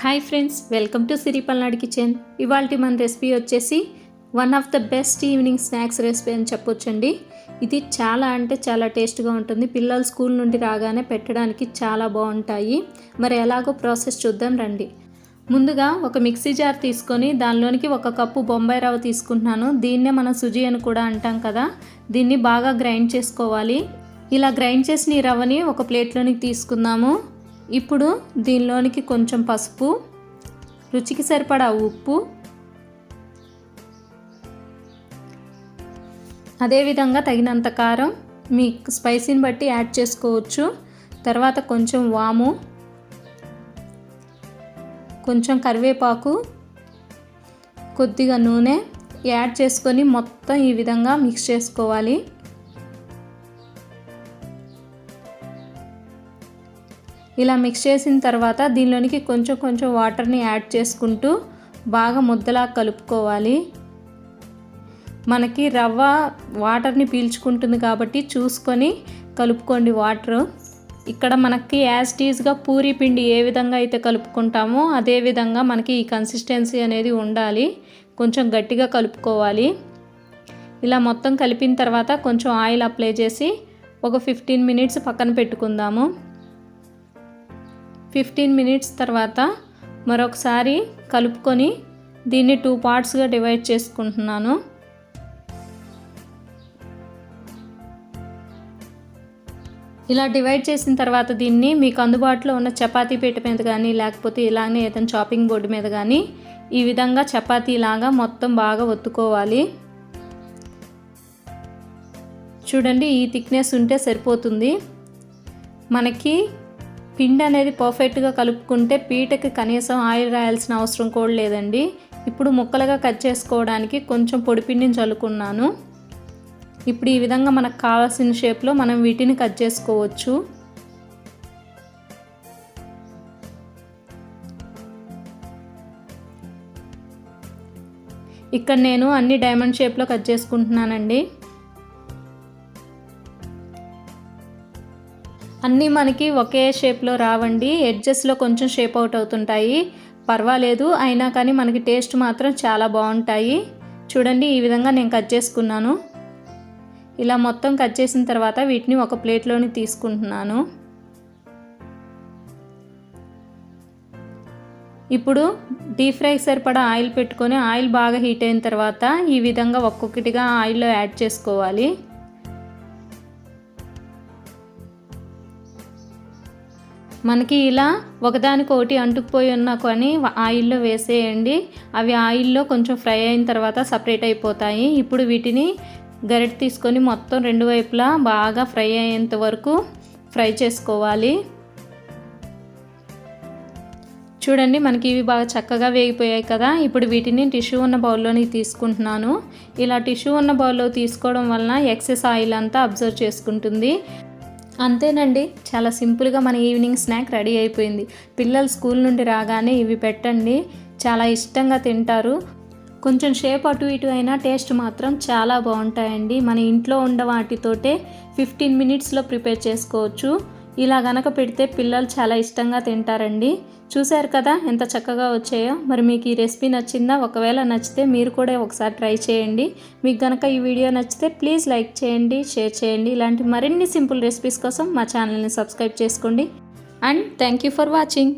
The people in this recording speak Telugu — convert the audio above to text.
Hi friends welcome to Siri Palnadu kitchen. ఇవాళ మన రెసిపీ వచ్చేసి one of the best evening snacks recipe అని చెప్పొచ్చండి. ఇది చాలా అంటే చాలా టేస్ట్గా ఉంటుంది. పిల్లలు స్కూల్ నుండి రాగానే పెట్టడానికి చాలా బాగుంటాయి. మరి ఎలాగో ప్రాసెస్ చూద్దాం రండి. ముందుగా ఒక మిక్సీ జార్ తీసుకొని దానిలోనికి ఒక కప్పు బొంబాయి రవ్వ తీసుకుంటున్నాను. దీన్నే మనం సుజీ అని కూడా అంటాం కదా. దీన్ని బాగా గ్రైండ్ చేసుకోవాలి. ఇలా గ్రైండ్ చేసిన ఈ రవ్వని ఒక ప్లేట్లోనికి తీసుకుందాము. ఇప్పుడు దీనిలోనికి కొంచెం పసుపు రుచికి సరిపడా ఉప్పు అదేవిధంగా తగినంత కారం మీ స్పైసీని బట్టి యాడ్ చేసుకోవచ్చు. తర్వాత కొంచెం వాము కొంచెం కరివేపాకు కొద్దిగా నూనె యాడ్ చేసుకొని మొత్తం ఈ విధంగా మిక్స్ చేసుకోవాలి. ఇలా మిక్స్ చేసిన తర్వాత దీనిలోనికి కొంచెం కొంచెం వాటర్ని యాడ్ చేసుకుంటూ బాగా ముద్దలా కలుపుకోవాలి. మనకి రవ్వ వాటర్ని పీల్చుకుంటుంది కాబట్టి చూసుకొని కలుపుకోండి వాటర్ ఇక్కడ మనకి యాజ్ టీజ్గా పూరి పిండి ఏ విధంగా అయితే కలుపుకుంటామో అదే విధంగా మనకి ఈ కన్సిస్టెన్సీ అనేది ఉండాలి. కొంచెం గట్టిగా కలుపుకోవాలి. ఇలా మొత్తం కలిపిన తర్వాత కొంచెం ఆయిల్ అప్లై చేసి ఒక ఫిఫ్టీన్ మినిట్స్ పక్కన పెట్టుకుందాము. ఫిఫ్టీన్ మినిట్స్ తర్వాత మరొకసారి కలుపుకొని దీన్ని టూ పార్ట్స్గా డివైడ్ చేసుకుంటున్నాను. ఇలా డివైడ్ చేసిన తర్వాత దీన్ని మీకు అందుబాటులో ఉన్న చపాతీ పీట మీద కానీ లేకపోతే ఇలానే ఏదైనా చాపింగ్ బోర్డు మీద కానీ ఈ విధంగా చపాతీలాగా మొత్తం బాగా ఒత్తుకోవాలి. చూడండి ఈ థిక్నెస్ ఉంటే సరిపోతుంది. మనకి పిండి అనేది పర్ఫెక్ట్గా కలుపుకుంటే పీటకి కనీసం ఆయిల్ రాయాల్సిన అవసరం కూడా లేదండి. ఇప్పుడు ముక్కలుగా కట్ చేసుకోవడానికి కొంచెం పొడి పిండిని చల్లుకున్నాను. ఇప్పుడు ఈ విధంగా మనకు కావాల్సిన షేప్లో మనం వీటిని కట్ చేసుకోవచ్చు. ఇక్కడ నేను అన్ని డైమండ్ షేప్లో కట్ చేసుకుంటున్నానండి. అన్నీ మనకి ఒకే షేప్లో రావండి. ఎడ్జెస్లో కొంచెం షేప్ అవుట్ అవుతుంటాయి. పర్వాలేదు అయినా కానీ మనకి టేస్ట్ మాత్రం చాలా బాగుంటాయి. చూడండి ఈ విధంగా నేను కట్ చేసుకున్నాను. ఇలా మొత్తం కట్ చేసిన తర్వాత వీటిని ఒక ప్లేట్లోని తీసుకుంటున్నాను. ఇప్పుడు డీప్ ఫ్రై సరిపడా ఆయిల్ పెట్టుకొని ఆయిల్ బాగా హీట్ అయిన తర్వాత ఈ విధంగా ఒక్కొక్కటిగా ఆయిల్లో యాడ్ చేసుకోవాలి. మనకి ఇలా ఒకదానికొకటి అంటుకుపోయి ఉన్నా కానీ ఆయిల్లో వేసేయండి. అవి ఆయిల్లో కొంచెం ఫ్రై అయిన తర్వాత సపరేట్ అయిపోతాయి. ఇప్పుడు వీటిని గరిటె తీసుకొని మొత్తం రెండు వైపులా బాగా ఫ్రై అయ్యేంత వరకు ఫ్రై చేసుకోవాలి. చూడండి మనకి ఇవి బాగా చక్కగా వేగిపోయాయి కదా. ఇప్పుడు వీటిని టిష్యూ ఉన్న బౌల్లోని తీసుకుంటున్నాను. ఇలా టిష్యూ ఉన్న బౌల్లో తీసుకోవడం వలన ఎక్సెస్ ఆయిల్ అంతా అబ్జర్వ్ చేసుకుంటుంది. అంతేనండి. చాలా సింపుల్గా మన ఈవినింగ్ స్నాక్ రెడీ అయిపోయింది. పిల్లలు స్కూల్ నుండి రాగానే ఇవి పెట్టండి. చాలా ఇష్టంగా తింటారు. కొంచెం షేప్ అటు ఇటు అయినా టేస్ట్ మాత్రం చాలా బాగుంటాయండి. మన ఇంట్లో ఉన్న వాటితోటే ఫిఫ్టీన్ మినిట్స్లో ప్రిపేర్ చేసుకోవచ్చు. ఇలా గనక పెడితే పిల్లలు చాలా ఇష్టంగా తింటారండి. చూశారు కదా ఎంత చక్కగా వచ్చాయో. మరి మీకు ఈ రెసిపీ నచ్చిందా? ఒకవేళ నచ్చితే మీరు కూడా ఒకసారి ట్రై చేయండి. మీకు కనుక ఈ వీడియో నచ్చితే ప్లీజ్ లైక్ చేయండి షేర్ చేయండి. ఇలాంటి మరిన్ని సింపుల్ రెసిపీస్ కోసం మా ఛానల్ని సబ్స్క్రైబ్ చేసుకోండి. And thank you for watching.